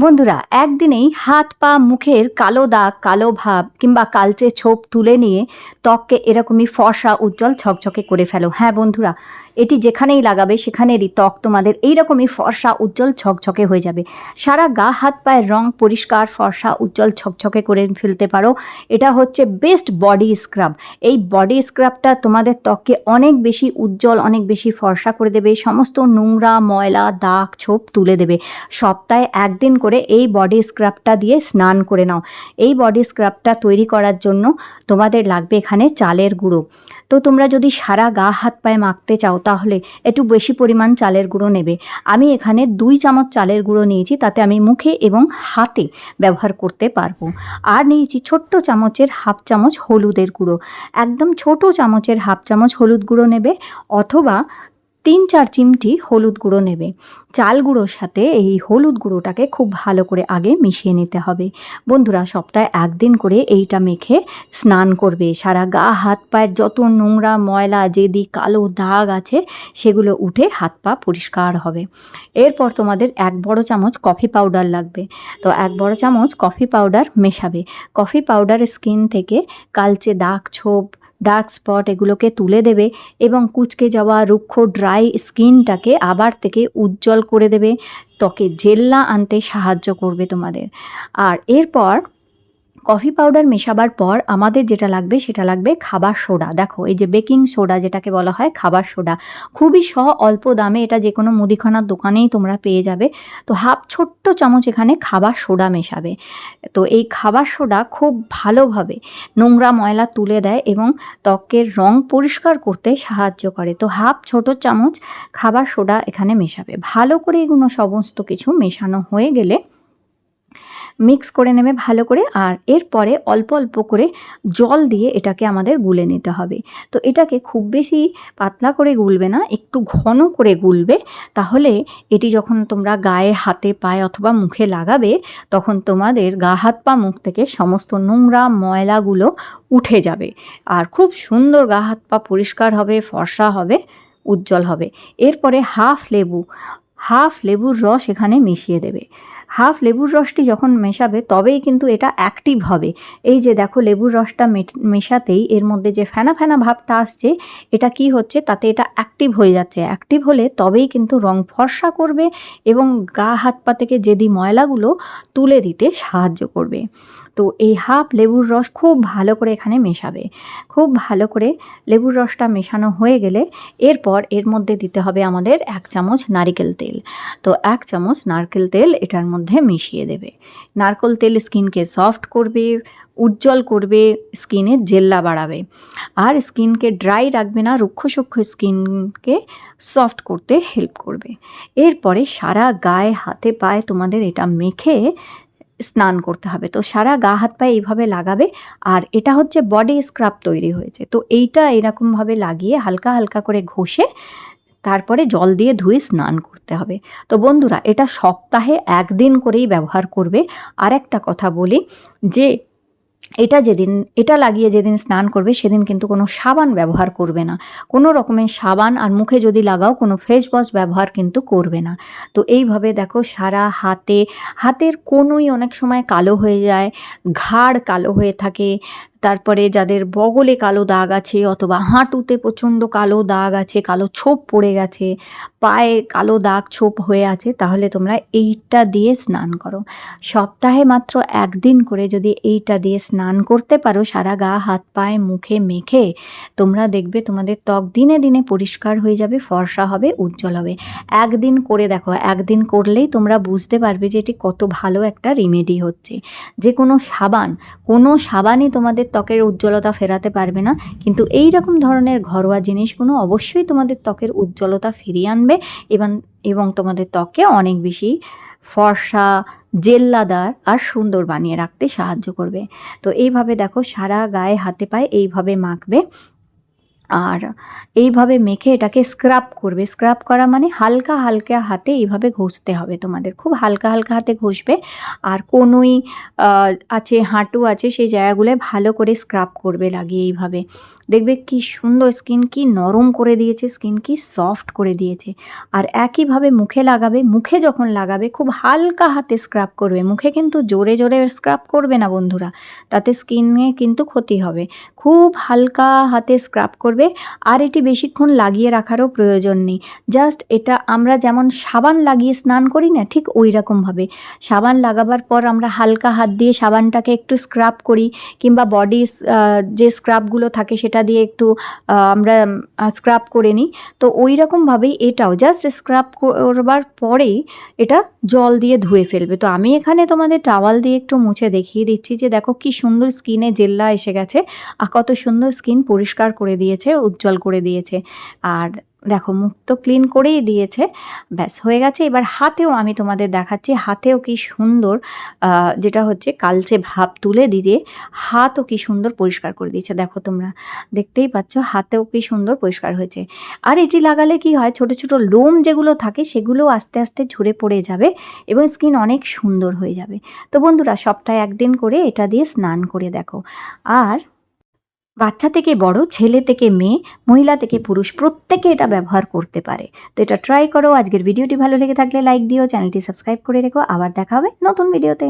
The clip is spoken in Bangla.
বন্ধুরা, একদিনেই হাত, পা, মুখের কালো দাগ, কালো ভাব কিংবা কালচে ছোপ তুলে নিয়ে ত্বককে এরকমই ফর্সা, উজ্জ্বল, ঝকঝকে করে ফেলো। হ্যাঁ বন্ধুরা এটি যেখানেই লাগাবে, সেখানেরই ত্বক তোমাদের এইরকমই ফর্সা, উজ্জ্বল, ঝকঝকে হয়ে যাবে। সারা গা, হাত, পায়ের রং পরিষ্কার, ফর্সা, উজ্জ্বল, ঝকঝকে করে ফেলতে পারো। এটা হচ্ছে বেস্ট বডি স্ক্রাব। এই বডি স্ক্রাবটা তোমাদের ত্বককে অনেক বেশি উজ্জ্বল, অনেক বেশি ফর্সা করে দেবে। সমস্ত নোংরা, ময়লা, দাগ, ছোপ তুলে দেবে। সপ্তাহে একদিন করে এই বডি স্ক্রাবটা দিয়ে স্নান করে নাও। এই বডি স্ক্রাবটা তৈরি করার জন্য তোমাদের লাগবে এখানে চালের গুঁড়ো। তো তোমরা যদি সারা গা, হাত, পায়ে মাখতে চাও তাহলে একটু বেশি পরিমাণ চালের গুঁড়ো নেবে। আমি এখানে দুই চামচ চালের গুঁড়ো নিয়েছি, তাতে আমি মুখে এবং হাতে ব্যবহার করতে পারব। আর নিয়েছি ছোট্ট চামচের হাফ চামচ হলুদের গুঁড়ো। একদম ছোট চামচের হাফ চামচ হলুদ গুঁড়ো নেবে, অথবা তিন চার চিমটি হলুদ গুঁড়ো নেবে। চাল গুঁড়োর সাথে এই হলুদ গুঁড়োটাকে খুব ভালো করে আগে মিশিয়ে নিতে হবে। বন্ধুরা, সপ্তাহে একদিন করে এইটা মেখে স্নান করবে। সারা গা, হাত পায়ের যত নোংরা ময়লা, যেদি কালো দাগ আছে, সেগুলো উঠে হাত পা পরিষ্কার হবে। এরপর তোমাদের এক বড় চামচ কফি পাউডার লাগবে। তো এক বড় চামচ কফি পাউডার মেশাবে। কফি পাউডার স্কিন থেকে কালচে দাগ ছোপ ডার্ক স্পট এগুলোকে তুলে দেবে এবং কুচকে যাওয়া রুক্ষ ড্রাই স্কিনটাকে আবার থেকে উজ্জ্বল করে দেবে, ত্বকে জেল্লা আনতে সাহায্য করবে তোমাদের। আর এরপর কফি পাউডার মেশাবার পর আমাদের যেটা লাগবে সেটা লাগবে খাবার সোডা। দেখো, এই যে বেকিং সোডা যেটাকে বলা হয়, খাবার সোডা। খুবই স অল্প দামে এটা যে কোনো মুদিখানার দোকানেই তোমরা পেয়ে যাবে। তো হাফ ছোট্ট চামচ এখানে খাবার সোডা মেশাবে। তো এই খাবার সোডা খুব ভালোভাবে নোংরা ময়লা তুলে দেয় এবং ত্বকের রং পরিষ্কার করতে সাহায্য করে। তো হাফ ছোট চামচ খাবার সোডা এখানে মেশাবে। ভালো করে এগুলো সমস্ত কিছু মেশানো হয়ে গেলে মিক্স করে নেবে ভালো করে আর এরপরে অল্প অল্প করে জল দিয়ে এটাকে আমাদের গুলে নিতে হবে। তো এটাকে খুব বেশি পাতলা করে গুলবে না, একটু ঘন করে গুলবে, তাহলে এটি যখন তোমরা গায়ে, হাতে, পায়ে অথবা মুখে লাগাবে, তখন তোমাদের গা, হাত, পা, মুখ থেকে সমস্ত নোংরা ময়লাগুলো উঠে যাবে। আর খুব সুন্দর গা, হাত, পা পরিষ্কার হবে, ফর্সা হবে, উজ্জ্বল হবে। এরপরে হাফ লেবু, হাফ লেবুর রস এখানে মিশিয়ে দেবে। হাফ লেবুর রসটি যখন মেশাবে তবেই কিন্তু এটা অ্যাক্টিভ হবে। এই যে দেখো লেবুর রসটা মেশাতেই এর মধ্যে যে ফেনা ফেনা ভাবটা আসছে, এটা কি হচ্ছে? তাতে এটা অ্যাক্টিভ হয়ে যাচ্ছে। অ্যাক্টিভ হলে তবেই কিন্তু রং ফর্সা করবে এবং গা হাত পা থেকে যেদি ময়লাগুলো তুলে দিতে সাহায্য করবে। তো এই হাফ লেবুর রস খুব ভালো করে এখানে মেশাবে। খুব ভালো করে লেবুর রসটা মেশানো হয়ে গেলে এরপর এর মধ্যে দিতে হবে আমাদের এক চামচ নারিকেল তেল। তো এক চামচ নারকেল তেল এটার মধ্যে মিশিয়ে দেবে। নারকেল তেল স্কিনকে সফট করবে, উজ্জ্বল করবে, স্কিনে জেল্লা বাড়াবে। আর স্কিনকে ড্রাই রাখবে না, রুক্ষ সূক্ষ্ম স্কিনকে সফট করতে হেল্প করবে। এরপরে সারা গায়ে, হাতে, পায়ে তোমাদের এটা মেখে স্নান করতে হবে। তো সারা গা হাত পায়ে এইভাবে লাগাবে আর এটা হচ্ছে বডি স্ক্রাব তৈরি হয়েছে। তো এইটা এরকমভাবে লাগিয়ে হালকা হালকা করে ঘষে তারপরে জল দিয়ে ধুয়ে স্নান করতে হবে। তো বন্ধুরা, এটা সপ্তাহে একদিন করেই ব্যবহার করবে। আর একটা কথা বলি যে এটা যেদিন, এটা লাগিয়ে যেদিন স্নান করবে, সেদিন কিন্তু কোনো সাবান ব্যবহার করবে না। কোনো রকমের সাবান আর মুখে যদি লাগাও, কোনো ফেস ওয়াশ ব্যবহার কিন্তু করবে না। তো এইভাবে দেখো সারা হাতে, হাতের কোনোই অনেক সময় কালো হয়ে যায়, ঘাড় কালো হয়ে থাকে তারপরে যাদের বগলে কালো দাগ আছে অথবা হাঁটুতে প্রচণ্ড কালো দাগ আছে, কালো ছোপ পড়ে গেছে, পায়ে কালো দাগ ছোপ হয়ে আছে, তাহলে তোমরা এইটা দিয়ে স্নান করো। সপ্তাহে মাত্র একদিন করে যদি এইটা দিয়ে স্নান করতে পারো, সারা গা, হাত, পায়ে, মুখে, মেখে, তোমরা দেখবে তোমাদের ত্বক দিনে দিনে পরিষ্কার হয়ে যাবে, ফর্সা হবে, উজ্জ্বল হবে। একদিন করে দেখো, একদিন করলেই তোমরা বুঝতে পারবে যে এটি কত ভালো একটা রিমেডি হচ্ছে। যে কোনো সাবান, কোনো সাবানই তোমাদের ত্বকের উজ্জ্বলতা ফেরাতে পারবে না। কিন্তু এই রকম ধরনের ঘরোয়া জিনিসগুলো অবশ্যই তোমাদের ত্বকের উজ্জ্বলতা ফিরিয়ে আনবে এবং এবং তোমাদের ত্বকে অনেক বেশি ফর্সা, জেল্লাদার আর সুন্দর বানিয়ে রাখতে সাহায্য করবে। তো এইভাবে দেখো সারা গায়ে, হাতে পায়ে এইভাবে মাখবে। আর এইভাবে মেখে এটাকে স্ক্রাব করবে। স্ক্রাব করা মানে হালকা হালকা হাতে এইভাবে ঘষতে হবে তোমাদের। খুব হালকা হালকা হাতে ঘষবে। আর কোনোই আছে, হাঁটু আছে, সেই জায়গাগুলো ভালো করে স্ক্রাব করবে লাগিয়ে এইভাবে। দেখবে কি সুন্দর স্কিন কি নরম করে দিয়েছে স্কিন কি সফট করে দিয়েছে। আর একইভাবে মুখে লাগাবে, মুখে যখন লাগাবে, খুব হালকা হাতে স্ক্রাব করবে। মুখে কিন্তু জোরে জোরে স্ক্রাব করবে না বন্ধুরা। তাতে স্কিনে কিন্তু ক্ষতি হবে। খুব হালকা হাতে স্ক্রাব করবে আর এটি বেশিক্ষণ লাগিয়ে রাখারও প্রয়োজন নেই। জাস্ট এটা আমরা যেমন সাবান লাগিয়ে স্নান করি না, ঠিক ওই রকমভাবে সাবান লাগাবার পর আমরা হালকা হাত দিয়ে সাবানটাকে একটু স্ক্রাব করি, কিংবা বডি যে স্ক্রাবগুলো থাকে সেটা দিয়ে একটু আমরা স্ক্রাব করে নিই। তো ওই রকমভাবেই এটাও জাস্ট স্ক্রাব করবার পরেই এটা জল দিয়ে ধুয়ে ফেলবে। তো আমি এখানে তোমাদের টাওয়াল দিয়ে একটু মুছে দেখিয়ে দিচ্ছি যে দেখো কি সুন্দর স্কিনে জেল্লা এসে গেছে, আর কত সুন্দর স্কিন পরিষ্কার করে দিয়েছে। উজ্জ্বল করে দিয়েছে। আর দেখো মুখ তো ক্লিন করেই দিয়েছে। ব্যাস, হয়ে গেছে। এবার হাতেও আমি তোমাদের দেখাচ্ছি, হাতেও কি সুন্দর যেটা হচ্ছে কালচে ভাব তুলে দিয়ে হাতও কি সুন্দর পরিষ্কার করে দিয়েছে। দেখো তোমরা, দেখতেই পাচ্ছ, হাতেও কি সুন্দর পরিষ্কার হয়েছে। আর এটি লাগালে কি হয়, ছোট ছোট লোম যেগুলো থাকে, সেগুলো আস্তে আস্তে ঝরে পড়ে যাবে এবং স্কিন অনেক সুন্দর হয়ে যাবে। তো বন্ধুরা, সপ্তাহে একদিন করে এটা দিয়ে স্নান করে দেখো। আর বাচ্চা থেকে বড়, ছেলে থেকে মেয়ে, মহিলা থেকে পুরুষ, প্রত্যেকে এটা ব্যবহার করতে পারে। তো এটা ট্রাই করো, আজকের ভিডিওটি ভালো লেগে থাকলে লাইক দিও, চ্যানেলটি সাবস্ক্রাইব করে রেখো। আবার দেখা হবে নতুন ভিডিওতে